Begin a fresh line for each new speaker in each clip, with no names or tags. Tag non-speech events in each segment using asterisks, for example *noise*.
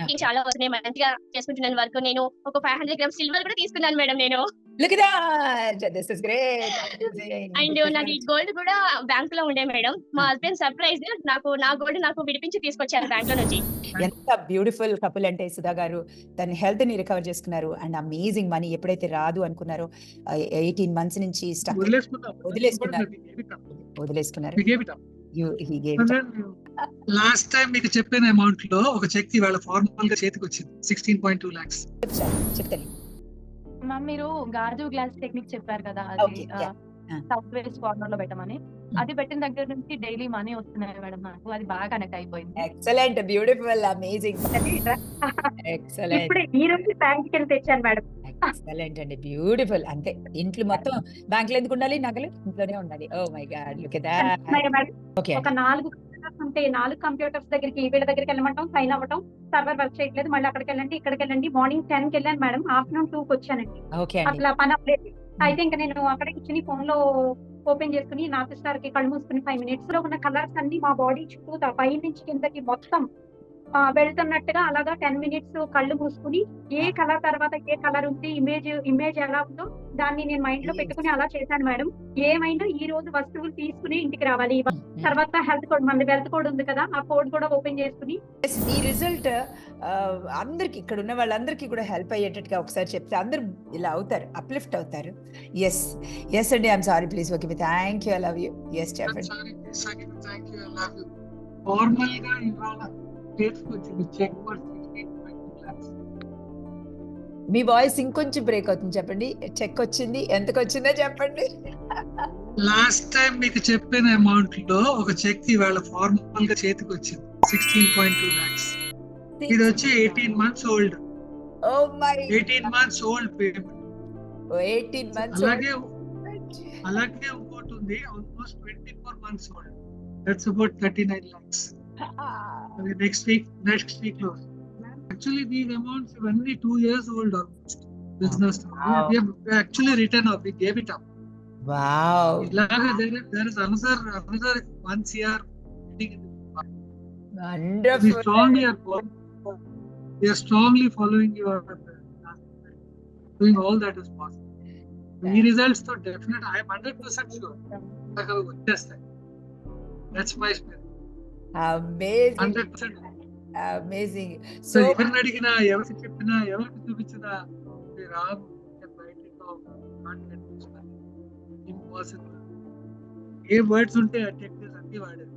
Booking చాలా వస్తున్నాయి. మంచిగా చేసుకుంటున్నాను వర్క్ నేను ఒక ఫైవ్ హండ్రెడ్ గ్రామ్స్ సిల్వర్ కూడా తీసుకున్నాను మేడం నేను.
Look that this is great
and నాకు ఈ గోల్డ్ కూడా బ్యాంక్లో ఉండే మేడం. మా హస్బెండ్ సర్ప్రైజ్ నాకు నా గోల్డ్ నాకు విడిపించి తీసుకొచ్చారు బ్యాంక్లో నుంచి.
ఎంత బ్యూటిఫుల్ కపుల్ అంటే సుధా గారు. తన హెల్త్ని రికవర్ చేసుకున్నారు. అండ్ అమేజింగ్ మనీ ఎప్పుడైతే రాదు అనుకున్నారో ఎయిటీన్ మంత్స్ నుంచి వదిలేసుకున్నారు. వదిలేసుకున్నారు. హీ గేవ్
లాస్ట్ టైం మీకు చెప్పిన అమౌంట్లో ఒక చెక్ ఇవాళ ఫార్మల్గా చేతికి వచ్చింది. సిక్స్టీన్ పాయింట్ టూ లాక్స్
చెప్తాను
మ్యామ్ మీరు గాజు గ్లాస్ టెక్నిక్ చెప్పారు కదా అది. సౌత్ వెస్ట్ కార్నర్లో పెట్టమని. అది పెట్టిన దగ్గర నుంచి డైలీ మనీ వస్తున్నాయి మేడం నాకు అది బాగా కనెక్ట్ అయిపోయింది.
ఎక్సలెంట్ బ్యూటిఫుల్ అమేజింగ్ ఎక్సలెంట్
ఇప్పుడు ఈ రోజు బ్యాంక్కి తెచ్చాను మేడం.
ఎక్సలెంట్ అండి బ్యూటిఫుల్ అంతే ఇంట్లో మొత్తం బ్యాంక్లో ఎందుకు ఉండాలి? నగలు ఇంట్లోనే ఉండాలి. ఓ my god
look at
okay
ఒక నాలుగు computers ఉంటే నాలుగు కంప్యూటర్స్ దగ్గరికి వీళ్ళ దగ్గరికి వెళ్ళమంటాం సైన్ అవ్వటం సర్వర్ వర్క్ చేయట్లేదు మళ్ళీ అక్కడికి వెళ్ళండి ఇక్కడికి వెళ్ళండి మార్నింగ్ టెన్కి వెళ్ళాను మేడం ఆఫ్టర్నూన్ టూ కి వచ్చానండి. ఆ పని అవ్వలేదు. అయితే ఇంకా నేను అక్కడ కూర్చుని ఫోన్లో ఓపెన్ చేసుకుని నార్త్ స్టార్కి కళ్ళు మూసుకుని ఫైవ్ మినిట్స్లో ఉన్న కలర్స్ అన్ని మా బాడీ చుట్టూ పై నుంచి కిందకి మొత్తం వెళ్తున్నట్టుగా అలాగా టెన్ మినిట్స్ కళ్ళు మూసుకుని ఏ కలర్ తర్వాత ఏ కలర్ ఉంది ఇమేజ్ ఇమేజ్ ఎలా ఉందో దాన్ని నేను మైండ్లో పెట్టుకుని అలా చేశాను మేడం. ఏమైనా ఈ రోజు వస్తువులు తీసుకుని ఇంటికి రావాలి. తర్వాత హెల్త్ కోడ్ మన హెల్త్ కోడ్ ఉంది కదా ఆ కోడ్ కూడా ఓపెన్ చేసుకుని.
మీ రిజల్ట్ అందరికి ఇక్కడ ఉన్న వాళ్ళందరికీ కూడా హెల్ప్ అయ్యేటట్టుగా ఒకసారి చెప్తే అందరూ ఇలా అవుతారు అప్లిఫ్ట్ అవుతారు. ఎస్ ఎస్ అండి I'm sorry please okay me thank you I love you yes చెప్పండి
ఫార్మల్గా ఇవాళ చేతికి వచ్చింది చెక్
మీ వాయిస్ ఇంకొంచెం బ్రేక్ అవుతుంది. చెప్పండి. చెక్ వచ్చింది. ఎంతకు వచ్చిందో చెప్పండి.
లాస్ట్ టైం మీకు చెప్పిన అమౌంట్లో ఒక చెక్ ఇవాళ ఫార్మల్గా చేతికి వచ్చింది. సిక్స్టీన్ పాయింట్ టూ లాక్స్ ఇది వచ్చి eighteen months old
oh my
eighteen months old payment
eighteen months
అలాగే అలాగే ఇంకోటి ఉంది. Almost twenty four months old that's about thirty nine lakhs next week next వీక్లో Actually, these amounts were only two years old almost. Business.
Wow.
We, have actually written off. We gave
it
up. Wow. There, there is another another one
year. Wonderful.
We strongly are we are strongly following your doing all that is possible. The results are definite. I am hundred percent sure. That's my
spirit.
Amazing. Hundred
percent.
Amazing
so
ఎవరిని అడిగినా ఎవరికి చెప్పినా ఎవరికి చూపించినా "ఏ రాము impossible ఏ words ఉంటే ఆ techniques అన్ని వాడారు.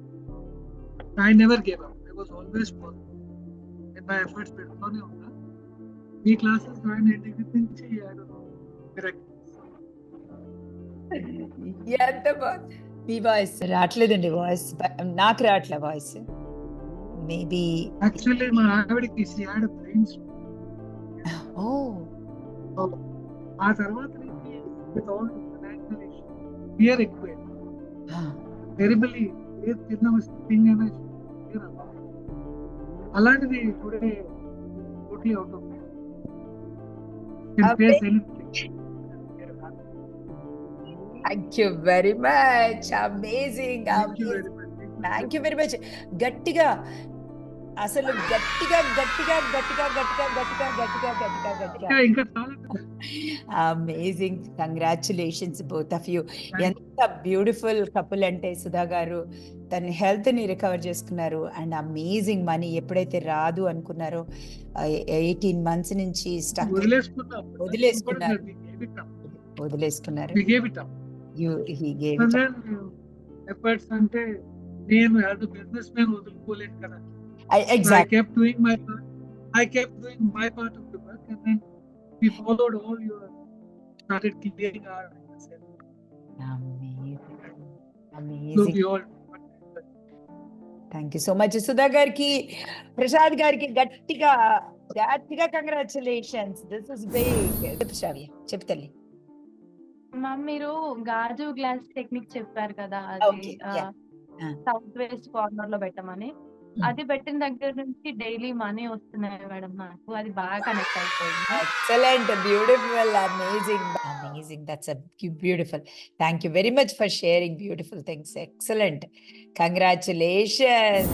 I never gave up I was always positive నేను నా ఎఫర్ట్స్ పెడుతూనే ఉన్నా. మీ క్లాసెస్ జాయిన్ దగ్గర నుంచి.
ఎంత బాగుంది మీ వాయిస్ రావట్లేదండి వాయిస్ నాకు రావట్లే వాయిస్ మేబీ
యాక్చువల్లీ మా ఆవిడకి she had a brain stroke.
ఓ
ఆ తర్వాత నుంచి with all the financial issues, fear ఎక్కువైంది టెరిబుల్లీ ఏ చిన్న థింగ్ అయినా fear అవ్వాలి. అలాంటిది today totally out of face anything
thank you very much amazing
thank you very much
thank you very much గట్టిగా అసలు గట్టిగా గట్టిగా గట్టిగా గట్టిగా గట్టిగా గట్టిగా గట్టిగా గట్టిగా. Amazing congratulations both of you ఎంత బ్యూటిఫుల్ కపుల్ అంటే సుధా గారు తన హెల్త్ని రికవర్ చేసుకున్నారు. అండ్ అమేజింగ్ మనీ ఎప్పుడైతే రాదు అనుకున్నారో ఎయిటీన్ మంత్స్ నుంచి స్టక్
వదిలేసుకున్నాం
వదిలేసుకున్నారు. వదిలేసుకున్నారు.
అంటే నేను బిజినెస్ మ్యాన్ వదులుకోలేను కదా. I
exact
kept doing my part. I kept doing my part of the work, and then we followed all your started clearing our ourselves. So
amazing
we all.
Thank you so much Sudha గారికి ప్రసాద్ గారికి గట్టిగా గట్టిగా congratulations this is big చెప్పు శ్రావ్య చెప్పు తల్లి
ma'am మీరు గాజు glass technique చెప్పారు కదా
Okay,
అది
yeah. Ah.
South west corner లో పెట్టమని అది పెట్టిన దగ్గర నుంచి డైలీ మనీ వస్తున్నాయి మేడం నాకు. అది బాగా కనెక్ట్ అయిపోయింది.
Excellent beautiful amazing amazing. That's beautiful thank you very much for sharing beautiful things excellent congratulations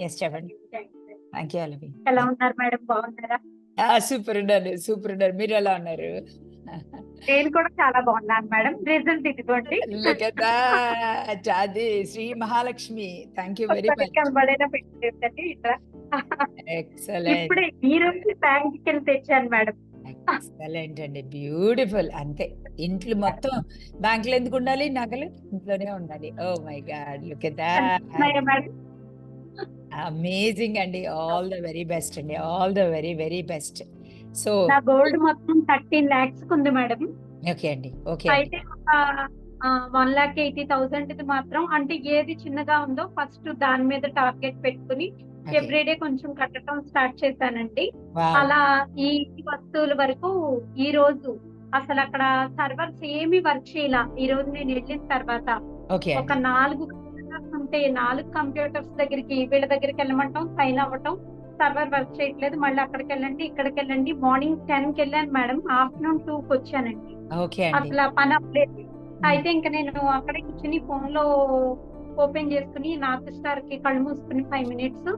yes చెప్పండి థ్యాంక్ యూ అలవి
ఎలా ఉన్నారు మేడం? బాగున్నారా?
సూపర్ ఉన్నారు సూపర్ ఉన్నారు. మీరు ఎలా ఉన్నారు?
నేను కూడా చాలా బాగున్నాను మేడం. రిజల్ట్ ఇదిగోండి.
అది Sri Mahalakshmi. Thank you
very much ఇట్లా
ఎక్సలెంట్
ఇప్పుడే ఈ రోజు బ్యాంక్కి తెచ్చాను మేడం.
ఎక్సలెంట్ అండి. బ్యూటిఫుల్ అంతే. ఇంట్లో మొత్తం బ్యాంకులో ఎందుకు ఉండాలి? నగలు ఇంట్లోనే ఉండాలి. ఓ my god
look at
amazing అండి. ఆల్ ద వెరీ బెస్ట్ అండి. All the very very best so
నా గోల్డ్ మొత్తం థర్టీన్ లాక్స్ ఉంది మేడం.
ఓకే అండి ఓకే
అయితే వన్ లాక్ ఎయిటీ థౌసండ్ ఇది మాత్రం అంటే ఏది చిన్నగా ఉందో ఫస్ట్ దాని మీద టార్గెట్ పెట్టుకుని ఎవ్రీడే కొంచెం కట్టడం స్టార్ట్ చేశానండి. అలా ఈ వస్తువుల వరకు ఈ రోజు అసలు అక్కడ సర్వర్స్ ఏమి వర్క్ చేయాల. ఈ రోజు నేను వెళ్ళిన తర్వాత ఒక నాలుగు కంప్యూటర్స్ ఉంటే నాలుగు కంప్యూటర్స్ దగ్గరికి వీళ్ళ దగ్గరికి వెళ్ళమంటాం సైన్ అవ్వటం సర్వర్ వర్క్ చేయట్లేదు. మళ్ళీ అక్కడికి వెళ్ళండి ఇక్కడికి వెళ్ళండి మార్నింగ్ టెన్కి వెళ్ళాను మేడం. ఆఫ్టర్నూన్ టూ కి వచ్చానండి అసలు ఆ పని అవ్వలేదు. అయితే ఇంకా నేను అక్కడ కూర్చుని ఫోన్లో ఓపెన్ చేసుకుని నార్త్ స్టార్కి కళ్ళు మూసుకుని ఫైవ్ మినిట్స్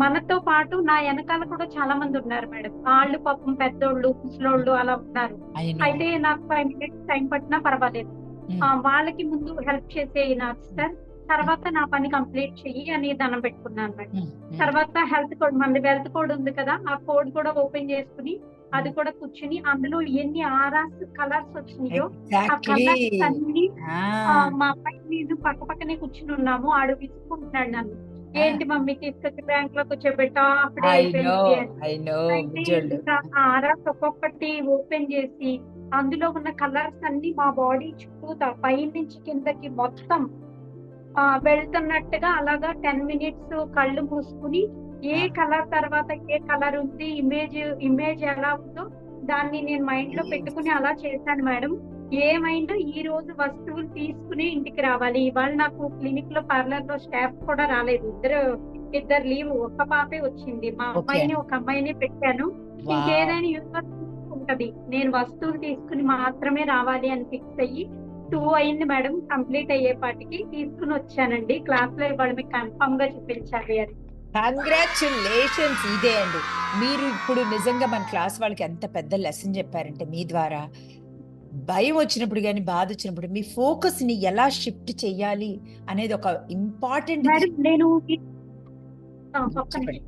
మనతో పాటు నా వెనకాల కూడా చాలా మంది ఉన్నారు మేడం. వాళ్ళు పాపం పెద్దోళ్ళు ముసలోళ్ళు అలా ఉన్నారు. అయితే నాకు ఫైవ్ మినిట్స్ టైం పట్టినా పర్వాలేదు. వాళ్ళకి ముందు హెల్ప్ చేసే నార్త్ స్టార్. తర్వాత నా పని కంప్లీట్ చెయ్యి అని దండం పెట్టుకున్నాను
mm.
తర్వాత హెల్త్ కోడ్ మనది హెల్త్ కోడ్ ఉంది కదా ఆ కోడ్ కూడా ఓపెన్ చేసుకుని అది కూడా కూర్చుని అందులో ఎన్ని ఆరాస్ కలర్స్ వచ్చినాయో ఆ. కలర్స్ అన్ని మా అబ్బాయి నేను పక్క పక్కనే కూర్చుని ఉన్నాము ఆడు విసుకుంటున్నాడు నన్ను. ఏంటి మమ్మీ తీసుకొచ్చి బ్యాంక్లో కూర్చోబెట్టా? అప్పుడే ఆరాస్ ఒక్కొక్కటి ఓపెన్ చేసి అందులో ఉన్న కలర్స్ అన్ని మా బాడీ చుట్టూ పై నుంచి కిందకి మొత్తం వెళ్తున్నట్టుగా అలాగా టెన్ మినిట్స్ కళ్ళు మూసుకుని ఏ కలర్ తర్వాత ఏ కలర్ ఉంది ఇమేజ్ ఇమేజ్ ఎలా ఉందో దాన్ని నేను
మైండ్లో.
పెట్టుకుని అలా చేశాను మేడం ఏమైందో ఈ రోజు వస్తువులు తీసుకుని ఇంటికి రావాలి ఇవాళ నాకు క్లినిక్లో పార్లర్లో స్టాఫ్ కూడా రాలేదు ఇద్దరు ఇద్దరు లీవ్ ఒక్క పాపే వచ్చింది మా. అమ్మాయిని ఒక అమ్మాయిని పెట్టాను. ఇంకేదైనా యూనివర్స్ ఉంటది నేను వస్తువులు తీసుకుని మాత్రమే రావాలి అని ఫిక్స్ అయ్యి టూ అయింది మేడం కంప్లీట్ అయ్యేపాటికి తీసుకుని వచ్చానండి. క్లాస్లో ఇవాళ మీకు కన్ఫర్మ్గా చూపించాలి అని.
కంగ్రాచులేషన్స్ ఇదే అండి. మీరు ఇప్పుడు నిజంగా మన క్లాస్ వాళ్ళకి ఎంత పెద్ద లెసన్ చెప్పారంటే మీ ద్వారా. భయం వచ్చినప్పుడు కానీ బాధ వచ్చినప్పుడు మీ ఫోకస్ని ఎలా షిఫ్ట్ చేయాలి అనేది ఒక ఇంపార్టెంట్
నేను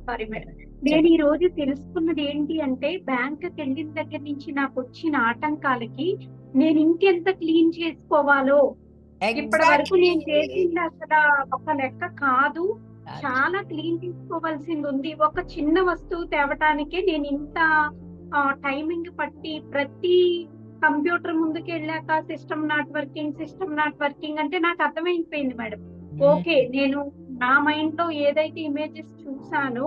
సారీ మేడం. నేను ఈ రోజు తెలుసుకున్నది ఏంటి అంటే బ్యాంక్ వెళ్ళిన దగ్గర నుంచి నాకు వచ్చిన ఆటంకాలకి నేను ఇంకెంత క్లీన్ చేసుకోవాలో? ఇప్పటి వరకు నేను చేసింది అసలు ఒక లెక్క కాదు. చాలా క్లీన్ చేసుకోవాల్సింది ఉంది ఒక చిన్న వస్తువు తేవటానికే నేను ఇంత టైమింగ్ పట్టి ప్రతి కంప్యూటర్ ముందుకు వెళ్ళాక system not working system not working అంటే నాకు అర్థమైపోయింది మేడం. ఓకే నేను నా మైండ్లో ఏదైతే ఇమేజెస్ చూసానో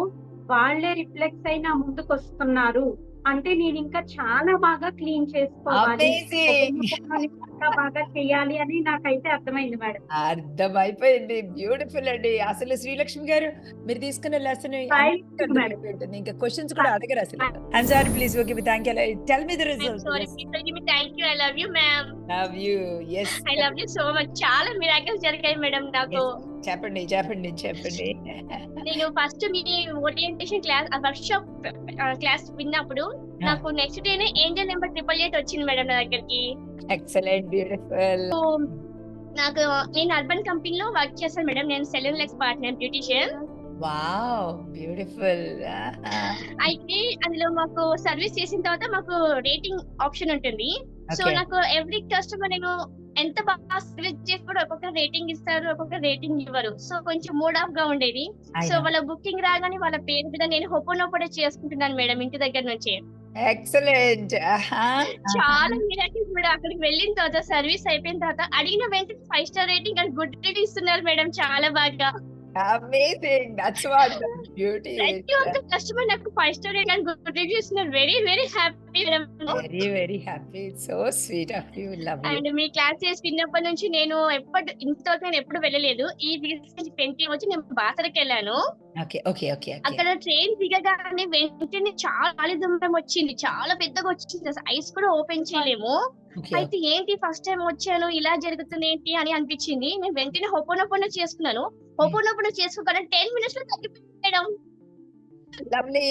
వాళ్ళే రిఫ్లెక్స్ అయి నా ముందుకు వస్తున్నారు అంటే నేను ఇంకా చాలా బాగా క్లీన్ చేసుకోవాలి. ఇంకా బాగా చేయాలి అని నాకైతే అర్థమైంది మేడం.
అర్థమైపోయింది. బ్యూటిఫుల్ అండి. అసలు శ్రీలక్ష్మి గారు మీరు తీసుకున్న లెసన్ ఇంకా క్వశ్చన్స్ కూడా అడగరు అసలు. I'm sorry please okay thank you tell me the
sorry
result
thank you I love you ma'am
love you yes
I love you so much చాలా మిరాకిల్స్ జరిగాయి మేడం నాకు
చెప్పండి చెప్పండి చెప్పండి.
నేను ఫస్ట్ మీ orientation class workshop class విన్నప్పుడు నాకు నెక్స్ట్ డేనే ఏంజల్ నెంబర్ ట్రిపుల్ ఎయిట్ వచ్చింది మేడం నా దగ్గరికి.
ఎక్సలెంట్ బ్యూటిఫుల్
నాకు నేను అర్బన్ కంపెనీలో వర్క్ చేశాను మేడం. నేను salon partner beautician
wow beautiful
అయితే అందులో మాకు సర్వీస్ చేసిన తర్వాత మాకు రేటింగ్ ఆప్షన్ ఉంటుంది. సో నాకు ఎవ్రీ కస్టమర్ నేను ఎంత బాగా సర్వీస్ చేసి కూడా ఒక్కొక్క రేటింగ్ ఇస్తారు ఒక్కొక్క రేటింగ్ ఇవ్వరు. సో కొంచెం మూడ్ ఆఫ్గా ఉండేది. సో వాళ్ళ బుకింగ్ రాగానే వాళ్ళ పేరు మీద నేను హొప్పనొప్పడే చేసుకుంటున్నాను మేడం ఇంటి దగ్గర నుంచి.
ఎక్సలెంట్
చాలా మిరాకిల్స్ మేడం అక్కడికి వెళ్ళిన తర్వాత సర్వీస్ అయిపోయిన తర్వాత అడిగిన వెంటనే five star rating and good rating ఇస్తున్నారు మేడం చాలా బాగా.
అమేజింగ్ దట్స్ వాట్ బ్యూటీ
ప్రతి ఒక్క కస్టమర్ నాకు five star rating and good review ఇస్తున్నారు very very
happy very very happy so sweet of you love
and me classes విన్నప్పటి నుంచి నేను ఎప్పుడు ఇంతవరకు నేను ఎప్పుడు వెళ్ళలేదు. ఈ రీసెంట్ ట్వంటీ వచ్చి నేను బాసరకి వెళ్ళాను.
ఓకే ఓకే
అక్కడ ట్రైన్ దిగగానే వెంటనే చాలా గాలి దుమ్మడం వచ్చింది. చాలా పెద్దగా వచ్చింది. ఐస్ కూడా ఓపెన్ చేయలేము. అయితే ఏంటి ఫస్ట్ టైం వచ్చాను? ఇలా జరుగుతుంది ఏంటి అని అనిపించింది. నేను వెంటనే హొపోనొపోన చేసుకున్నాను. హొపోనొపోన చేసుకోగానే టెన్ మినిట్స్లో
లవ్లీ.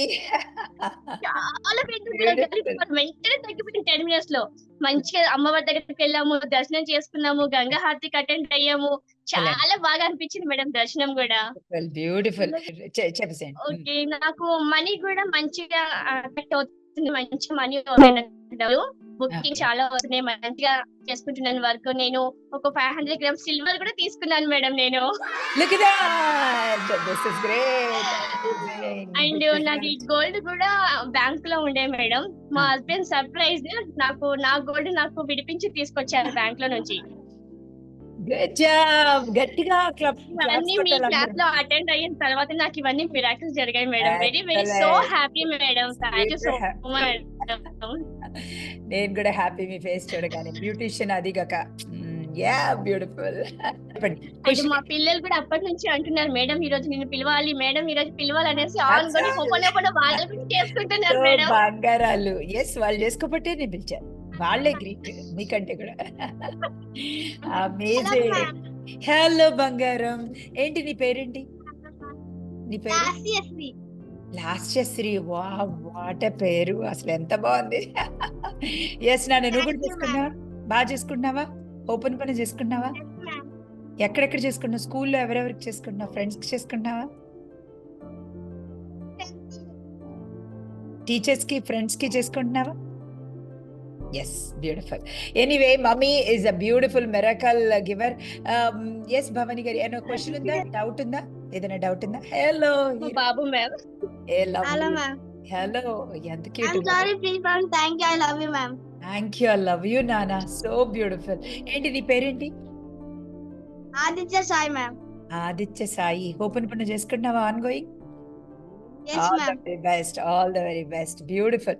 చాలా పెద్ద వెంటనే తగ్గిపోయింది టెన్ మినిట్స్లో మంచిగా అమ్మవారి దగ్గరికి వెళ్ళాము దర్శనం చేసుకున్నాము గంగా హారతికి అటెండ్ అయ్యాము. చాలా బాగా అనిపించింది మేడం దర్శనం కూడా.
బ్యూటిఫుల్
ఓకే నాకు మనీ కూడా మంచిగా అవుతుంది మంచి మనీ బుకింగ్ చాలా వస్తున్నాయి. మంచిగా చేసుకుంటున్నాను వర్క్. నేను ఒక ఫైవ్ హండ్రెడ్ గ్రామ్స్ సిల్వర్ కూడా తీసుకున్నాను మేడం నేను. అండ్ నాది గోల్డ్ కూడా బ్యాంక్లో ఉండే మేడం. మా హస్బెండ్ సర్ప్రైజ్ నాకు నా గోల్డ్ నాకు విడిపించి తీసుకొచ్చారు బ్యాంక్లో నుంచి.
గట్టిగా క్లబ్
ఇవన్నీ మీ క్లాస్లో అటెండ్ అయిన తర్వాత నాకు ఇవన్నీ మిరాకిల్స్ జరిగాయి madam. Very
very
so. Happy madam. Thank you
so
much
నేను కూడా హ్యాపీ మీ ఫేస్ చూడగానే. బ్యూటిషియన్ అది కాక. యా బ్యూటిఫుల్ చెప్పండి.
అంటే మా పిల్లలు కూడా అప్పటి నుంచి అంటున్నారు మేడం ఈ రోజు నేను పిలవాలి మేడం ఈ రోజు పిలవాలి అనేసి ఓపెన్ వాళ్ళు చేసుకుంటున్నారు మేడం.
బంగారాలు. ఎస్ వాళ్ళు చేసుకోబట్టే నేను పిలిచాను. వాళ్ళే గ్రీట్ మీకంటే కూడా. *laughs* అమేజింగ్ హలో బంగారం. ఏంటి నీ పేరేంటి? నీ పేరు? లాస్యశ్రీ. వా వాట పేరు. అసలు ఎంత బాగుంది. *laughs* ఎస్ నాన్న నువ్వు కూడా చేసుకున్నావా? బాగా చేసుకున్నావా? ఓపెన్ పని చేసుకున్నావా? ఎక్కడెక్కడ చేసుకున్నావు? స్కూల్లో ఎవరెవరికి చేసుకున్నావు? ఫ్రెండ్స్కి చేసుకున్నావా టీచర్స్కి ఫ్రెండ్స్కి చేసుకుంటున్నావా yes beautiful anyway mummy is a beautiful miracle giver yes Bhavani గారి ఏమైనా క్వశ్చన్ ఉందా? డౌట్ ఉందా? ఏదైనా డౌట్ ఉందా? హలో
బాబు మ్యామ్
Hello, ma'am.
హలో ఎంత
I'm
cute
sorry, please, ma'am. Thank you. I love you, ma'am.
Thank you I love you నానా so beautiful ఏంటి నీ పేరేంటి?
Aditya Sai, ma'am.
Aditya Sai. Open పని చేసుకుంటున్నావా on going
Yes,
all
ma'am.
The very best all the very best beautiful